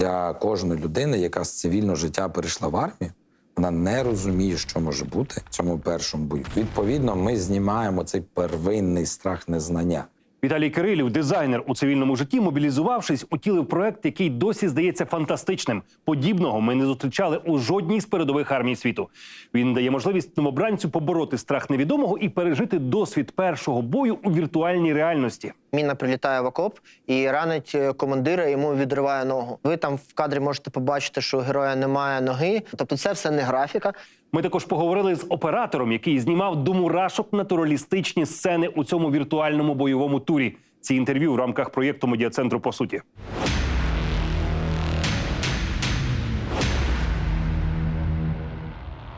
для кожної людини, яка з цивільного життя перейшла в армію. Вона не розуміє, що може бути в цьому першому бою. Відповідно, ми знімаємо цей первинний страх незнання. Віталій Кирилів, дизайнер у цивільному житті, мобілізувавшись, утілив проект, який досі здається фантастичним. Подібного ми не зустрічали у жодній з передових армій світу. Він дає можливість новобранцю побороти страх невідомого і пережити досвід першого бою у віртуальній реальності. Міна прилітає в окоп і ранить е, командира, йому відриває ногу. Ви там в кадрі можете побачити, що у героя немає ноги. Тобто, це все не графіка. Ми також поговорили з оператором, який знімав до мурашок натуралістичні сцени у цьому віртуальному бойовому турі. Ці інтерв'ю в рамках проєкту медіацентру по суті.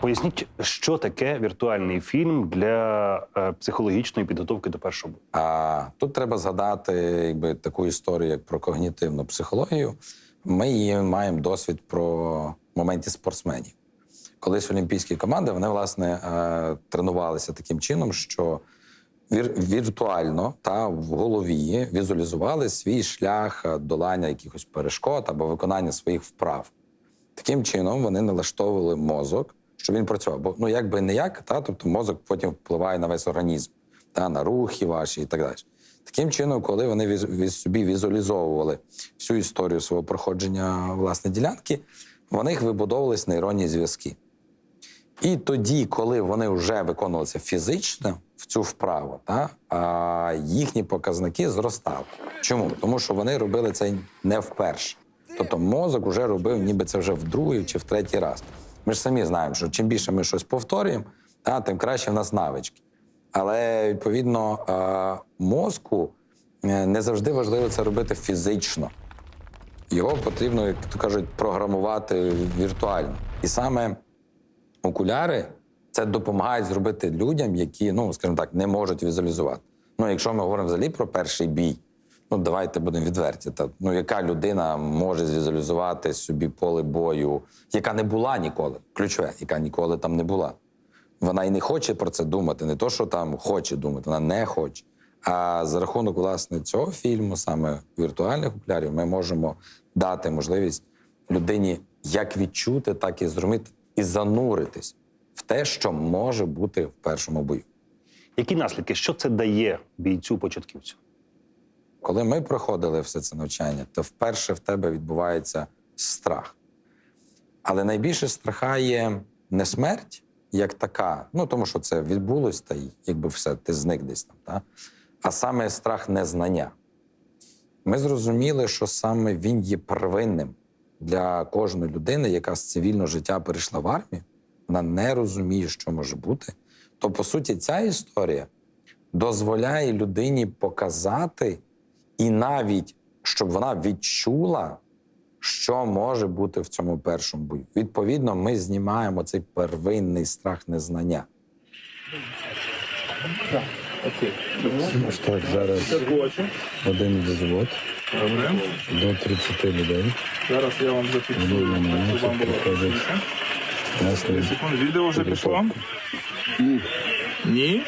Поясніть, що таке віртуальний фільм для е, психологічної підготовки до першого. А тут треба згадати якби, таку історію, як про когнітивну психологію. Ми її маємо досвід про моменті спортсменів. Колись олімпійські команди вони власне е, тренувалися таким чином, що вір- віртуально та в голові візуалізували свій шлях е, долання якихось перешкод або виконання своїх вправ. Таким чином вони налаштовували мозок, щоб він працював. Бо ну як би не як, та тобто мозок потім впливає на весь організм, та на рухи ваші і так далі. Таким чином, коли вони віз собі візуалізовували всю історію свого проходження власне ділянки, в них вибудовувались нейронні зв'язки. І тоді, коли вони вже виконувалися фізично в цю вправу, та, а їхні показники зростали. Чому? Тому що вони робили це не вперше. Тобто мозок вже робив, ніби це вже в другий чи в третій раз. Ми ж самі знаємо, що чим більше ми щось повторюємо, та, тим краще в нас навички. Але відповідно е, мозку е, не завжди важливо це робити фізично. Його потрібно, як то кажуть, програмувати віртуально. І саме окуляри це допомагають зробити людям, які, ну скажімо так, не можуть візуалізувати. Ну, якщо ми говоримо взагалі про перший бій, ну давайте будемо відверті. Та ну яка людина може звізуалізувати собі поле бою, яка не була ніколи, ключове, яка ніколи там не була. Вона і не хоче про це думати, не то, що там хоче думати, вона не хоче. А за рахунок власне цього фільму, саме віртуальних окулярів, ми можемо дати можливість людині як відчути, так і зрозуміти, і зануритись в те, що може бути в першому бою. Які наслідки? Що це дає бійцю початківцю? Коли ми проходили все це навчання, то вперше в тебе відбувається страх. Але найбільше страхає не смерть як така, ну тому що це відбулось, та якби все, ти зник десь там, та? а саме страх незнання. Ми зрозуміли, що саме він є первинним для кожної людини, яка з цивільного життя перейшла в армію, вона не розуміє, що може бути. То, по суті, ця історія дозволяє людині показати і навіть щоб вона відчула, що може бути в цьому першому бою. Відповідно, ми знімаємо цей первинний страх незнання. Ось так, зараз один взвод Добре. до 30 людей. Зараз я вам зафіксую. Виявлено, Вам було приходить тише. Секунд, відео вже пішло? Ні.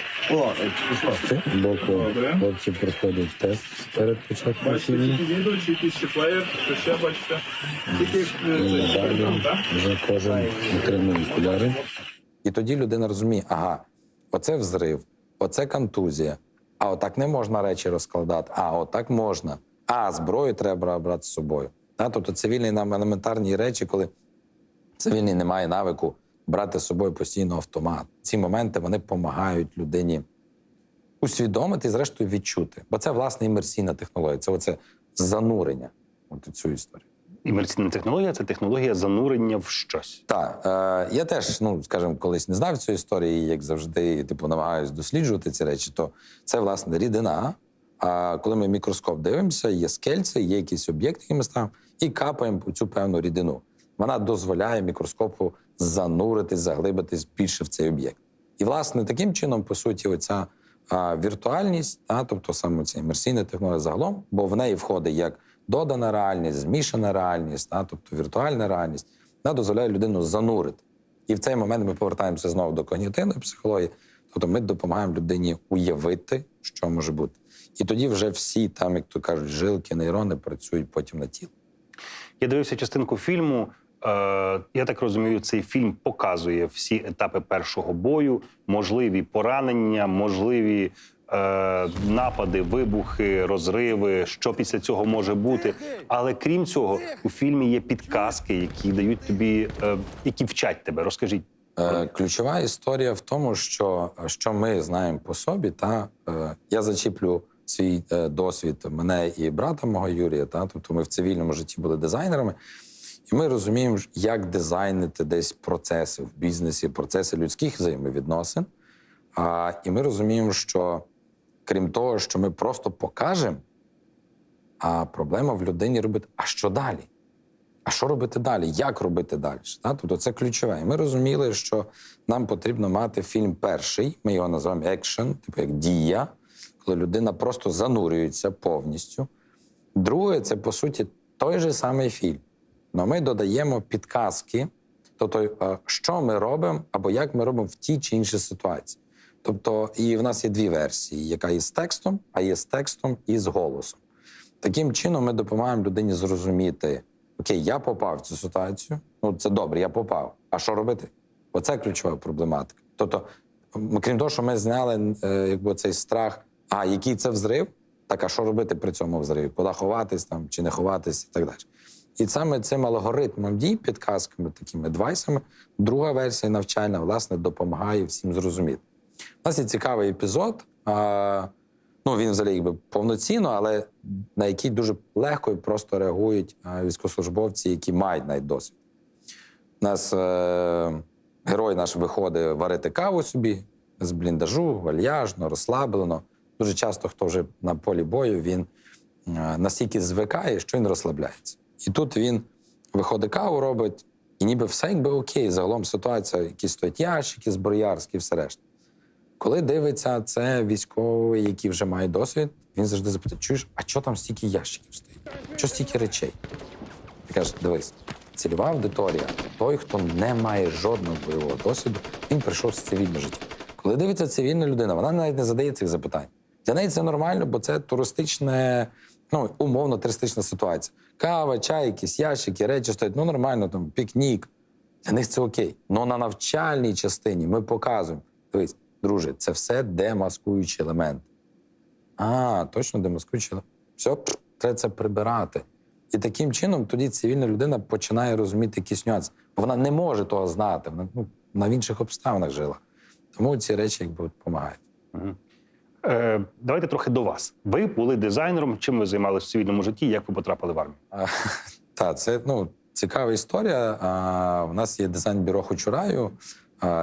боку. Добре. Хлопці проходять тест перед початком Бачите, фільму. тільки відео, чи якийсь ще плеєр, що ще бачите. Тільки е, цей надалі так? вже кожен отримує окуляри. І тоді людина розуміє, ага, оце взрив, оце контузія, а отак не можна речі розкладати, а отак можна. А зброю треба брати з собою. Та, тобто цивільні нам елементарні речі, коли цивільний не має навику брати з собою постійно автомат. Ці моменти вони допомагають людині усвідомити і, зрештою, відчути. Бо це власне імерсійна технологія, це оце занурення от цю історію. Імерсійна технологія це технологія занурення в щось. Так, е, я теж, ну скажімо, колись не знав цієї історії, як завжди, типу, намагаюся досліджувати ці речі, то це власне рідина. А коли ми мікроскоп дивимося, є скельці, є якісь об'єкти, які ми ставимо, і капаємо цю певну рідину. Вона дозволяє мікроскопу зануритись, заглибитись більше в цей об'єкт. І, власне, таким чином, по суті, оця віртуальність, а, тобто саме ця імерсійна технологія загалом, бо в неї входить як додана реальність, змішана реальність, а, тобто віртуальна реальність, вона дозволяє людину занурити. І в цей момент ми повертаємося знову до когнітивної психології. Тобто ми допомагаємо людині уявити, що може бути. І тоді вже всі там, як то кажуть, жилки, нейрони працюють потім на тіло. Я дивився частинку фільму. Е, я так розумію, цей фільм показує всі етапи першого бою, можливі поранення, можливі е, напади, вибухи, розриви, що після цього може бути. Але крім цього, у фільмі є підказки, які дають тобі, е, які вчать тебе. Розкажіть. Е, Ключова історія в тому, що, що ми знаємо по собі, та е, я зачіплю свій е, досвід мене і брата мого Юрія. Та тобто ми в цивільному житті були дизайнерами, і ми розуміємо, як дизайнити десь процеси в бізнесі, процеси людських взаємовідносин. А, і ми розуміємо, що крім того, що ми просто покажемо, а проблема в людині робити, а що далі? А що робити далі? Як робити далі? Тобто це ключове. І ми розуміли, що нам потрібно мати фільм перший, ми його називаємо екшен, типу як дія, коли людина просто занурюється повністю. Друге, це по суті той же самий фільм. Але ми додаємо підказки, тобто, е, що ми робимо або як ми робимо в тій чи іншій ситуації. Тобто, і в нас є дві версії: яка є з текстом, а є з текстом і з голосом. Таким чином, ми допомагаємо людині зрозуміти: окей, я попав в цю ситуацію. Ну, це добре, я попав. А що робити? Оце ключова проблематика. Тобто, крім того, що ми зняли е, якби цей страх, а який це взрив, так а що робити при цьому взриві? Куди ховатись там чи не ховатись, і так далі. І саме цим алгоритмом дій, підказками, такими адвайсами, друга версія навчальна, власне, допомагає всім зрозуміти. У нас є цікавий епізод. Ну, він взагалі якби повноцінно, але на який дуже легко і просто реагують військовослужбовці, які мають навіть досвід. У нас е, герой наш виходить варити каву собі з бліндажу, вальяжно, розслаблено. Дуже часто, хто вже на полі бою, він е, настільки звикає, що він розслабляється. І тут він виходить каву, робить, і ніби все якби окей. Загалом ситуація, якісь стоять ящики зброярські, все решта. Коли дивиться це військовий, який вже має досвід, він завжди запитує: чуєш, а що там стільки ящиків стоїть? Що стільки речей? Ти кажеш, дивись, цільова аудиторія, той, хто не має жодного бойового досвіду, він прийшов з цивільного життя. Коли дивиться цивільна людина, вона навіть не задає цих запитань. Для неї це нормально, бо це туристичне, ну умовно туристична ситуація. Кава, чай, якісь ящики, речі стоять, ну нормально, там пікнік. Для них це окей. Але на навчальній частині ми показуємо: дивись, друже, це все демаскуючі елементи. А, точно демаскуючі елементи. Все, треба це прибирати. І таким чином тоді цивільна людина починає розуміти якісь нюанси. Бо вона не може того знати, вона ну, в інших обставинах жила. Тому ці речі якби допомагають. Е, давайте трохи до вас. Ви були дизайнером. Чим ви займалися в цивільному житті? Як ви потрапили в армію? Так, це ну, цікава історія. А, у нас є дизайн-бюро Хочураю,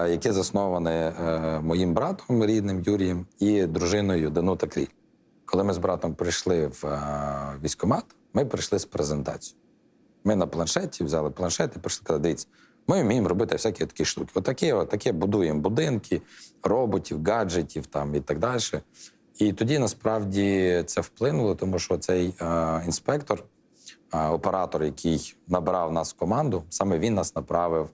яке засноване е, моїм братом рідним Юрієм і дружиною Данута Кріль. Коли ми з братом прийшли в е, військкомат, ми прийшли з презентацією. Ми на планшеті взяли планшет і прийшли казали, дивіться, ми вміємо робити всякі такі штуки. Отакі, отакі будуємо будинки, роботів, гаджетів там і так далі. І тоді насправді це вплинуло, тому що цей е, інспектор, е, оператор, який набирав нас в команду, саме він нас направив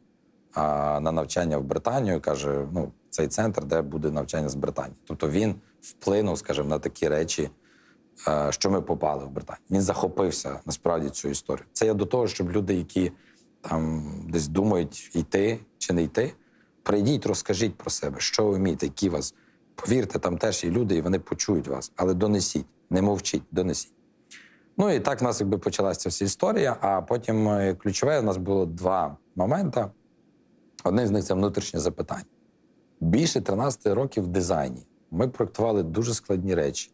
на навчання в Британію. каже: ну, цей центр, де буде навчання з Британії. Тобто він вплинув, скажімо, на такі речі, е, що ми попали в Британію. Він захопився насправді цю історію. Це я до того, щоб люди, які там десь думають йти чи не йти, прийдіть, розкажіть про себе, що ви вмієте, які вас. Повірте, там теж є люди, і вони почують вас, але донесіть, не мовчіть, донесіть. Ну і так в нас якби почалася вся історія. А потім е, ключове у нас було два моменти. Один з них це внутрішнє запитання. Більше 13 років в дизайні. Ми проектували дуже складні речі.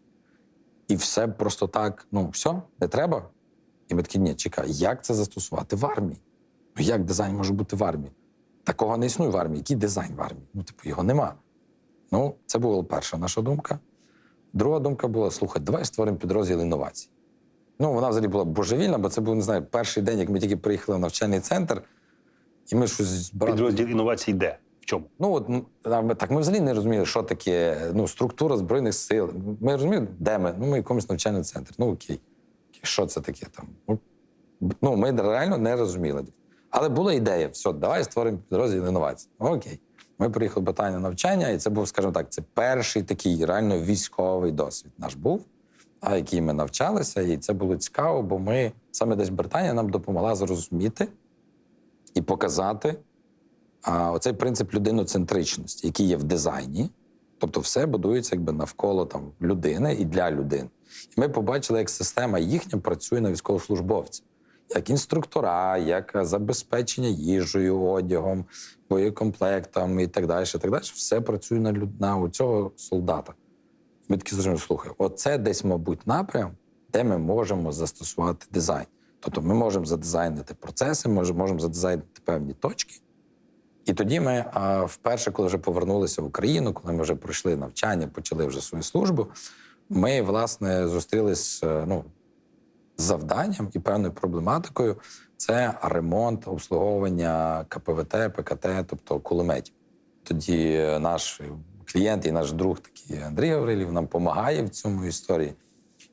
І все просто так: ну, все, не треба. І ми такі, ні, чекай, як це застосувати в армії? Ну як дизайн може бути в армії? Такого не існує в армії. Який дизайн в армії? Ну, типу, його нема. Ну, це була перша наша думка. Друга думка була: слухай, давай створимо підрозділ інновацій. Ну, вона взагалі була божевільна, бо це був, не знаю, перший день, як ми тільки приїхали в навчальний центр, і ми щось братом- Підрозділ інновацій де? В чому? Ну от так ми взагалі не розуміли, що таке ну, структура збройних сил. Ми розуміли, де ми? Ну, ми в якомусь навчальному центрі. Ну окей, що це таке там? Ну, ну ми реально не розуміли. Але була ідея: все, давай створимо підрозділ інновацій. Окей. Ми приїхали в питання навчання, і це був, скажімо так, це перший такий реально військовий досвід наш був, а який ми навчалися, і це було цікаво, бо ми саме десь Британія нам допомогла зрозуміти і показати а, оцей принцип людиноцентричності, який є в дизайні. Тобто, все будується якби навколо там людини і для людини. І ми побачили, як система їхня працює на військовослужбовця, як інструктора, як забезпечення їжею, одягом, боєкомплектом і так далі. Так далі. Все працює на, люд... на цього солдата. Ми такі зрозуміли, слухай, оце десь, мабуть, напрям, де ми можемо застосувати дизайн. Тобто ми можемо задизайнити процеси, можемо задизайнити певні точки. І тоді ми вперше, коли вже повернулися в Україну, коли ми вже пройшли навчання, почали вже свою службу, ми, власне, зустрілись е, ну, з завданням і певною проблематикою це ремонт, обслуговування КПВТ, ПКТ, тобто кулеметів. Тоді е, наш клієнт і наш друг, такий Андрій Гаврилів, нам допомагає в цьому історії.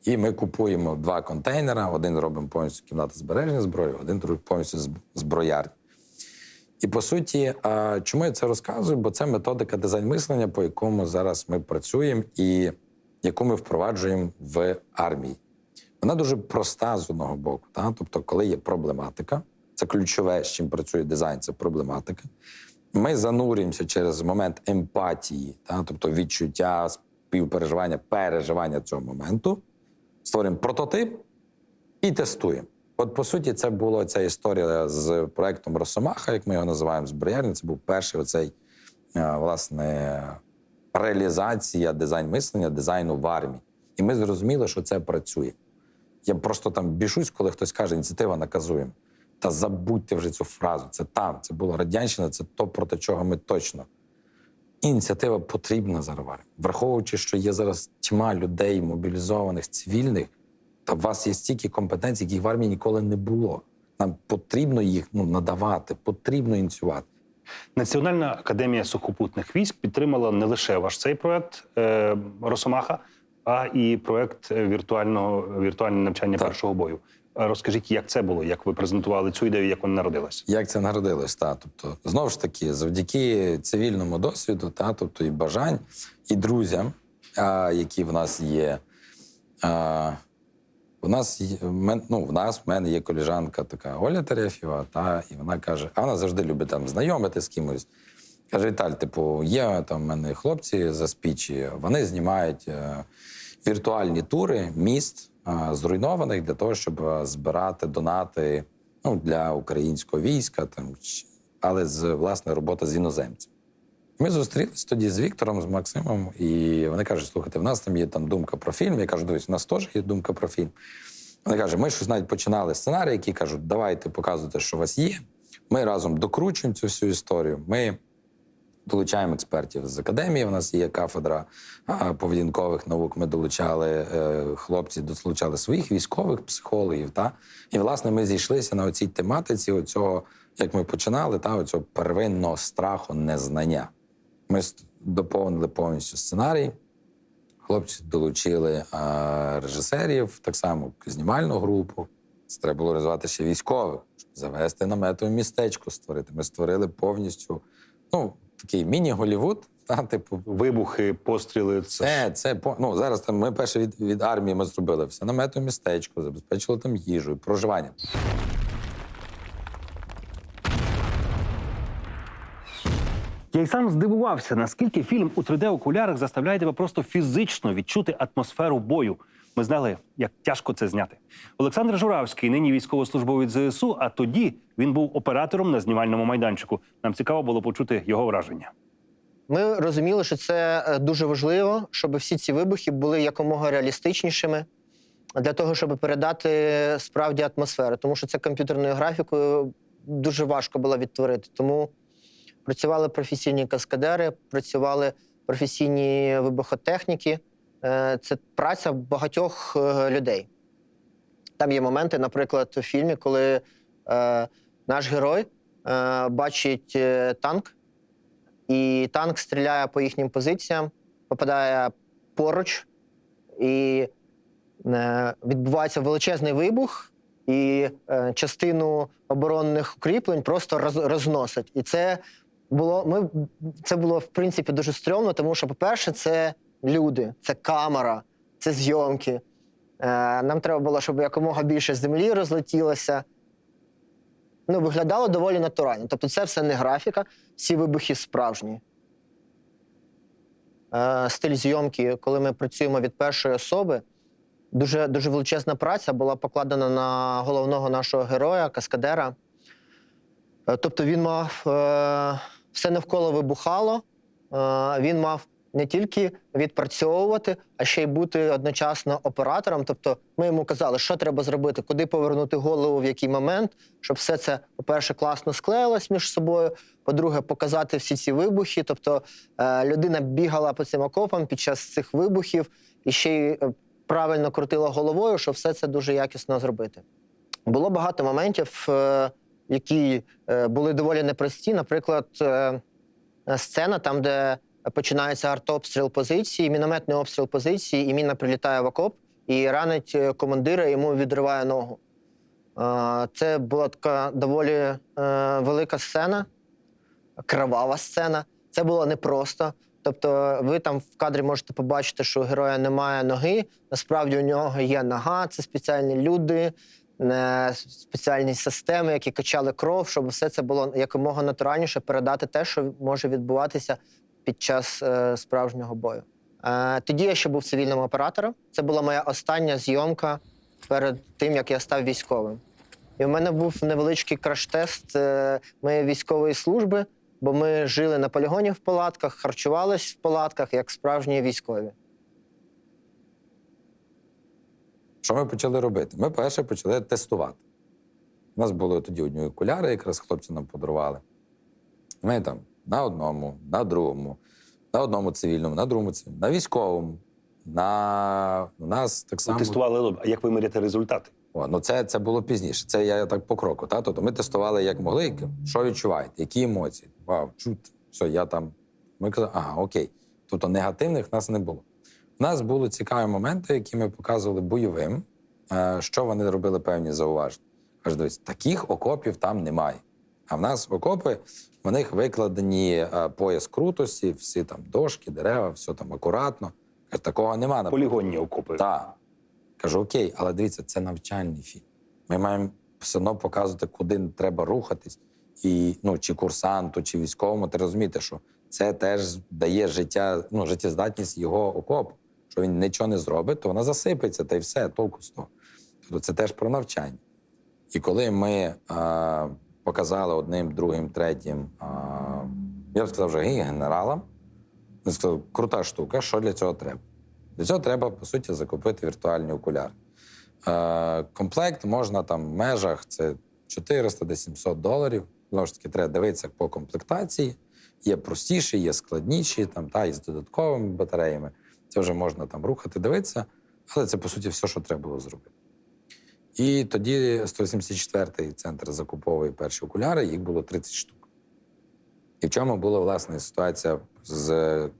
І ми купуємо два контейнера: один робимо повністю кімната збереження зброї, один повністю зб- зброярня. І по суті, чому я це розказую? Бо це методика дизайн мислення, по якому зараз ми працюємо і яку ми впроваджуємо в армії. Вона дуже проста з одного боку. Та? Тобто, коли є проблематика, це ключове, з чим працює дизайн, це проблематика. Ми занурюємося через момент емпатії, та? тобто відчуття, співпереживання, переживання цього моменту, створюємо прототип і тестуємо. От по суті, це була ця історія з проектом Росомаха, як ми його називаємо зброярня. Це був перший оцей е, власне реалізація дизайн мислення, дизайну в армії. І ми зрозуміли, що це працює. Я просто там бішусь, коли хтось каже, ініціатива наказуємо. Та забудьте вже цю фразу. Це там, це була радянщина, це то, проти чого ми точно. Ініціатива потрібна зараз. в. Враховуючи, що є зараз тьма людей, мобілізованих, цивільних, та у вас є стільки компетенцій, яких в армії ніколи не було. Нам потрібно їх ну, надавати, потрібно ініціювати. Національна академія сухопутних військ підтримала не лише ваш цей проект е, Росомаха, а і проект е, віртуального навчання Так. першого бою. А Розкажіть, як це було? Як ви презентували цю ідею, як вона народилась? Як це народилось? Та? Тобто, знову ж таки, завдяки цивільному досвіду, та? тобто і бажань, і друзям, а, які в нас є. А, у нас ну, в нас в мене є коліжанка така Оля Терефєва, та, і вона каже, а вона завжди любить там знайомити з кимось. Каже, Віталь, типу, є там в мене хлопці за спічі, вони знімають е, віртуальні тури міст е, зруйнованих для того, щоб е, збирати донати ну, для українського війська, там, але з власне робота з іноземцями. Ми зустрілись тоді з Віктором, з Максимом, і вони кажуть: слухайте, в нас там є там думка про фільм. Я кажу, дивись, у нас теж є думка про фільм. Вони кажуть, ми щось навіть починали сценарій, які кажуть, давайте показуйте, що у вас є. Ми разом докручуємо цю всю історію. Ми долучаємо експертів з академії. У нас є кафедра поведінкових наук. Ми долучали е, хлопці, долучали своїх військових психологів. Та? І власне ми зійшлися на оцій тематиці, оцього, як ми починали, та оцього первинного страху незнання. Ми доповнили повністю сценарій. Хлопці долучили режисерів, так само знімальну групу. Це треба було розвивати ще військових, щоб завести наметове містечко створити. Ми створили повністю ну, такий міні-Голівуд. Та, типу, Вибухи, постріли. Це це, це ну, зараз там ми перше від, від армії ми зробили все наметове містечко, забезпечили там їжу, проживання. Я й сам здивувався, наскільки фільм у 3D-окулярах заставляє тебе просто фізично відчути атмосферу бою. Ми знали, як тяжко це зняти. Олександр Журавський, нині військовослужбовець ЗСУ, а тоді він був оператором на знімальному майданчику. Нам цікаво було почути його враження. Ми розуміли, що це е, дуже важливо, щоб всі ці вибухи були якомога реалістичнішими для того, щоб передати справді атмосферу. Тому що це комп'ютерною графікою дуже важко було відтворити. Тому працювали професійні каскадери, працювали професійні вибухотехніки. Е, Це праця багатьох е, людей. Там є моменти, наприклад, у фільмі, коли е, наш герой бачить танк, і танк стріляє по їхнім позиціям, попадає поруч, і відбувається величезний вибух, і е, частину оборонних укріплень просто роз, розносить. І це було, ми, це було в принципі дуже стрьомно, тому що, по-перше, це люди, це камера, це зйомки. Е, Нам треба було, щоб якомога більше землі розлетілося. Ну, виглядало доволі натурально. Тобто, це все не графіка, всі вибухи справжні. Е, Стиль зйомки, коли ми працюємо від першої особи, дуже, дуже величезна праця була покладена на головного нашого героя, каскадера. Е, Тобто він мав все навколо вибухало. Він мав не тільки відпрацьовувати, а ще й бути одночасно оператором. Тобто, ми йому казали, що треба зробити, куди повернути голову, в який момент, щоб все це, по-перше, класно склеїлось між собою. По-друге, показати всі ці вибухи. Тобто е, людина бігала по цим окопам під час цих вибухів і ще й е, правильно крутила головою, щоб все це дуже якісно зробити. Було багато моментів, е, які були доволі непрості. Наприклад, сцена, там, де починається артобстріл позиції, мінометний обстріл позиції, і міна прилітає в окоп і ранить е, командира, йому відриває ногу. Е, Це була така доволі е, велика сцена, кривава сцена. Це було непросто. Тобто, ви там в кадрі можете побачити, що у героя немає ноги. Насправді у нього є нога, це спеціальні люди, спеціальні системи, які качали кров, щоб все це було якомога натуральніше передати те, що може відбуватися під час е, справжнього бою. Е, тоді я ще був цивільним оператором. Це була моя остання зйомка перед тим, як я став військовим. І в мене був невеличкий краш-тест е, моєї військової служби, бо ми жили на полігоні в палатках, харчувались в палатках як справжні військові. Що ми почали робити? Ми перше почали тестувати. У нас були тоді одні окуляри, якраз хлопці нам подарували. Ми там на одному, на другому, на одному цивільному, на другому цивільному, на військовому. На у нас так само. Тестували, а як ви міряєте результати? О, ну це, це було пізніше. Це я так по кроку. Та? Тобто ми тестували як могли, що відчуваєте, які емоції. Вау, чут, все, я там. Ми казали, ага, окей. Тобто негативних в нас не було. У нас були цікаві моменти, які ми показували бойовим, е, що вони робили певні зауваження. Каже, дивись, таких окопів там немає. А в нас окопи, в них викладені е, пояс крутості, всі там дошки, дерева, все там акуратно. Каже, такого немає. на Полігонні окопи. так. Кажу, окей, але дивіться, це навчальний фільм. Ми маємо все одно показувати, куди треба рухатись. І ну, чи курсанту, чи військовому, ти розумієте, що це теж дає життя, ну, життєздатність його окопу. Що він нічого не зробить, то вона засипеться, та й все, толку з того. Тобто це теж про навчання. І коли ми а, показали одним, другим, третім, я б сказав, вже генералам, він сказав, крута штука, що для цього треба? Для цього треба, по суті, закупити віртуальні окуляри. Е, комплект можна там в межах це 400 до 700 доларів. Знову ж таки, треба дивитися по комплектації. Є простіші, є складніші, там, та, і з додатковими батареями. Це вже можна там рухати, дивитися, але це, по суті, все, що треба було зробити. І тоді 184-й центр закуповує перші окуляри, їх було 30 штук. І в чому була власне ситуація з е,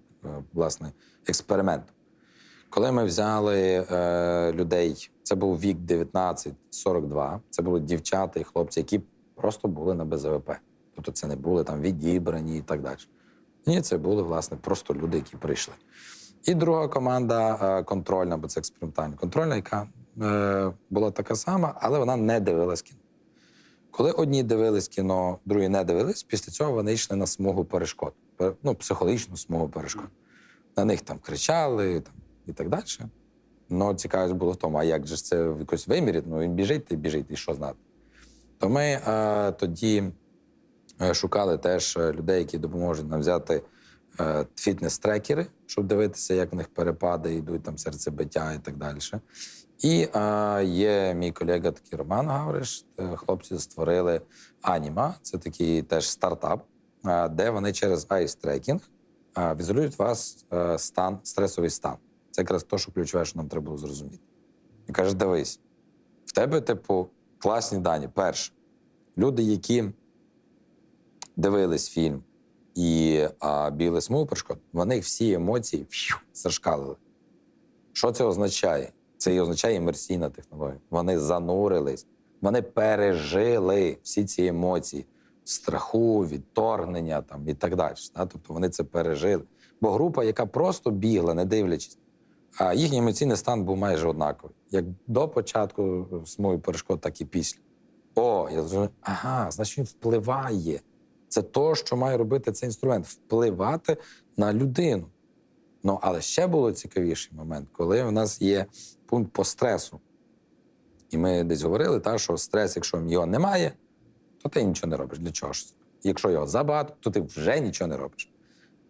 власне експериментом? Коли ми взяли е, людей, це був вік 19-42, це були дівчата і хлопці, які просто були на БЗВП. Тобто це не були там відібрані і так далі. Ні, це були, власне, просто люди, які прийшли. І друга команда е, контрольна, бо це експериментальна контрольна, яка була така сама, але вона не дивилась кіно. Коли одні дивились кіно, другі не дивились, після цього вони йшли на смугу перешкод, ну, психологічну смугу перешкод. На них там кричали там, і так далі. Ну, цікавість було в тому, а як же це якось вимірі? Ну, він біжить, ти біжить, і що знати. То ми е, тоді е, шукали теж е, людей, які допоможуть нам взяти е, фітнес-трекери, щоб дивитися, як в них перепади йдуть, там серцебиття і так далі. І е, є мій колега такий Роман Гавриш. е, Хлопці створили Аніма. Це такий теж стартап, е, де вони через айс-трекінг візуалюють вас е, стан, стресовий стан. Це якраз те, що ключове, що нам треба було зрозуміти. І каже: дивись, в тебе, типу, класні дані. Перше, люди, які дивились фільм і а, біли смугу вони всі емоції зашкалили. Що це означає? Це і означає імерсійна технологія. Вони занурились, вони пережили всі ці емоції страху, відторгнення там, і так далі. Да? Тобто вони це пережили. Бо група, яка просто бігла, не дивлячись, А їхній емоційний стан був майже однаковий. Як до початку смуги перешкод, так і після. О, я зрозумів, ага, значить він впливає. Це то, що має робити цей інструмент впливати на людину. Ну, але ще було цікавіший момент, коли у нас є пункт по стресу. І ми десь говорили, та, що стрес, якщо його немає, то ти нічого не робиш. Для чого ж? Якщо його забагато, то ти вже нічого не робиш.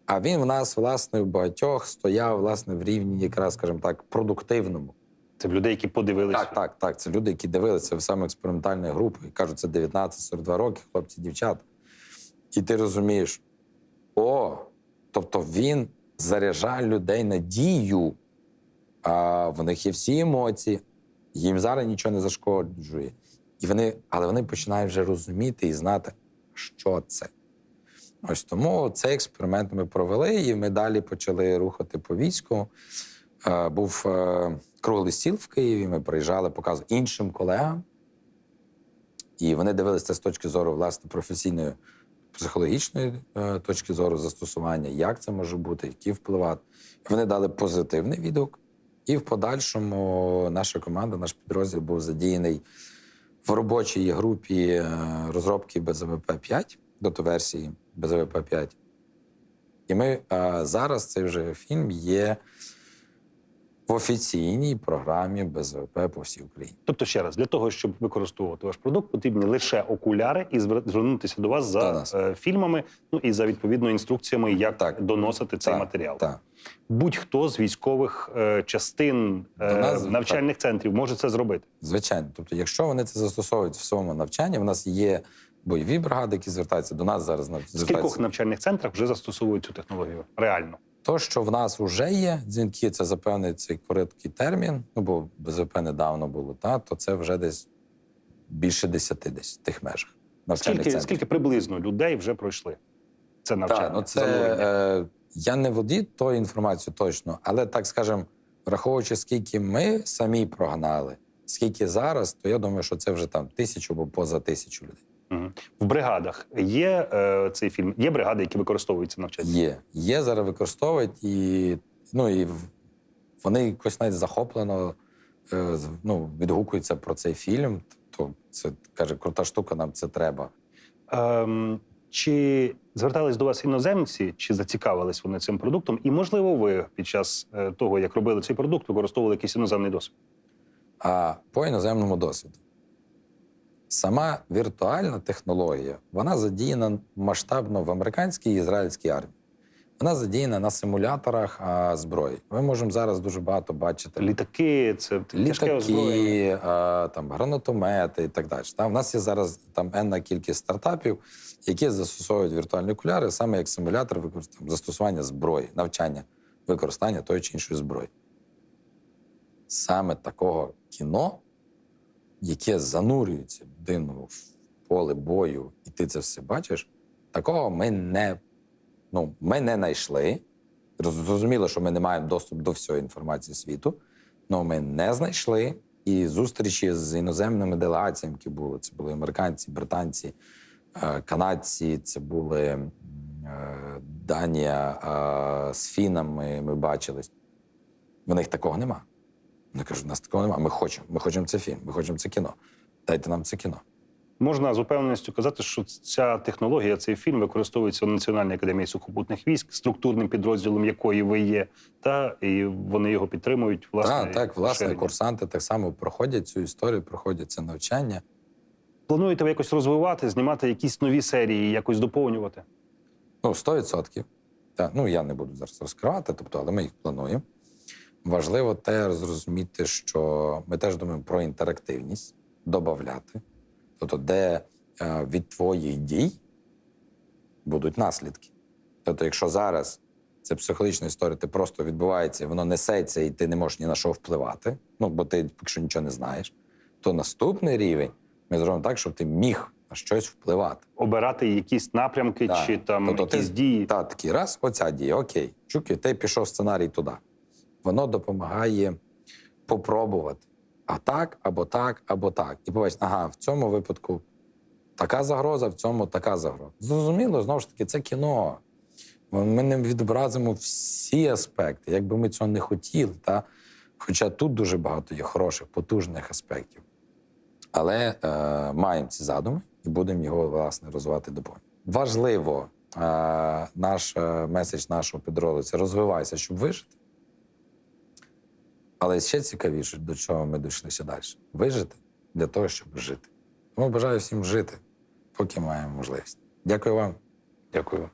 А він в нас, власне, в багатьох стояв власне, в рівні, якраз, скажімо так, продуктивному. Це в людей, які подивилися. Так, так, так. Це люди, які дивилися в саме експериментальні групи і кажуть, це 19-42 роки, хлопці, дівчата. І ти розумієш, о, тобто він заряджає людей надією, а в них є всі емоції, їм зараз нічого не зашкоджує. І вони, але вони починають вже розуміти і знати, що це. Ось тому цей експеримент ми провели, і ми далі почали рухати по війську. Е, був е, круглий стіл в Києві. Ми приїжджали, показували іншим колегам. І вони дивилися це з точки зору власне професійної психологічної е, точки зору застосування, як це може бути, які впливати. Вони дали позитивний відгук. І в подальшому наша команда, наш підрозділ був задіяний в робочій групі е, розробки БЗВП 5 до версії БЗВП 5. І ми е, зараз цей вже фільм є в офіційній програмі БЗВП по всій Україні. Тобто, ще раз, для того, щоб використовувати ваш продукт, потрібні лише окуляри і звер- звернутися до вас До за нас. е, фільмами, ну і за відповідною інструкціями, як Так. доносити цей Так, матеріал. Так. Будь-хто з військових е, частин е, нас, навчальних центрів може це зробити. Звичайно, тобто, якщо вони це застосовують в своєму навчанні, в нас є бойові бригади, які звертаються до нас зараз. на- В скількох навчальних центрах вже застосовують цю технологію? Реально. То, що в нас вже є дзвінки, це за певний цей короткий термін. Ну бо БЗП недавно було, та то це вже десь більше десяти десь в тих межах. Скільки, скільки приблизно людей вже пройшли це навчання? Так, ну це е, я не володію тою інформацією точно, але так скажемо, враховуючи, скільки ми самі прогнали, скільки зараз, то я думаю, що це вже там тисячу або поза тисячу людей. В бригадах є е, цей фільм. Є бригади, які використовуються навчання. Є. Є зараз використовують і ну і вони якось навіть захоплено е, ну, відгукуються про цей фільм. То це каже, крута штука, нам це треба. Ем, чи звертались до вас іноземці, чи зацікавились вони цим продуктом? І можливо, ви під час е, того, як робили цей продукт, використовували якийсь іноземний досвід? А по іноземному досвіду. Сама віртуальна технологія вона задіяна масштабно в американській і ізраїльській армії. Вона задіяна на симуляторах а, зброї. Ми можемо зараз дуже багато бачити Літаки, це літаки, а, там гранатомети і так далі. Там у нас є зараз там енна кількість стартапів, які застосовують віртуальні окуляри саме як симулятор там, застосування зброї, навчання використання тої чи іншої зброї. Саме такого кіно, яке занурюється людину в поле бою, і ти це все бачиш, такого ми не, ну, ми не знайшли. Роз- Зрозуміло, що ми не маємо доступу до всієї інформації світу, але ми не знайшли. І зустрічі з іноземними делегаціями, які були, це були американці, британці, е, канадці, це були е, Данія е, з фінами. Ми бачились. В них такого нема. Вони кажуть, у нас такого нема. Ми хочемо. Ми хочемо це фільм, ми хочемо це кіно. Дайте нам це кіно. Можна з упевненістю казати, що ця технологія, цей фільм використовується в Національній академії сухопутних військ, структурним підрозділом якої ви є, та і вони його підтримують. Власне, так, так, власне, поширенням. курсанти так само проходять цю історію, проходять це навчання. Плануєте ви якось розвивати, знімати якісь нові серії, якось доповнювати? Ну, 100%. Та, ну, я не буду зараз розкривати, тобто, але ми їх плануємо. Важливо те зрозуміти, що ми теж думаємо про інтерактивність, додати. Тобто, де е, від твоїх дій будуть наслідки. Тобто, якщо зараз це психологічна історія, ти просто відбувається, воно несеться, і ти не можеш ні на що впливати, ну бо ти поки що нічого не знаєш, то наступний рівень ми зробимо так, щоб ти міг на щось впливати. Обирати якісь напрямки Так. чи там Тобто якісь ти, дії? Та, такий раз, оця дія, окей. Чуки, ти пішов сценарій туди. Воно допомагає попробувати. А так, або так, або так. І побачиш, ага, в цьому випадку така загроза, в цьому така загроза. Зрозуміло, знову ж таки, це кіно. Ми не відобразимо всі аспекти, як би ми цього не хотіли. Та? Хоча тут дуже багато є хороших, потужних аспектів. Але е, маємо ці задуми і будемо його власне розвивати до повні. Важливо, е, наш е, меседж нашого підрозділу це розвивайся, щоб вижити. Але ще цікавіше, до чого ми дійшлися далі. Вижити для того, щоб жити. Тому бажаю всім жити, поки маємо можливість. Дякую вам. Дякую.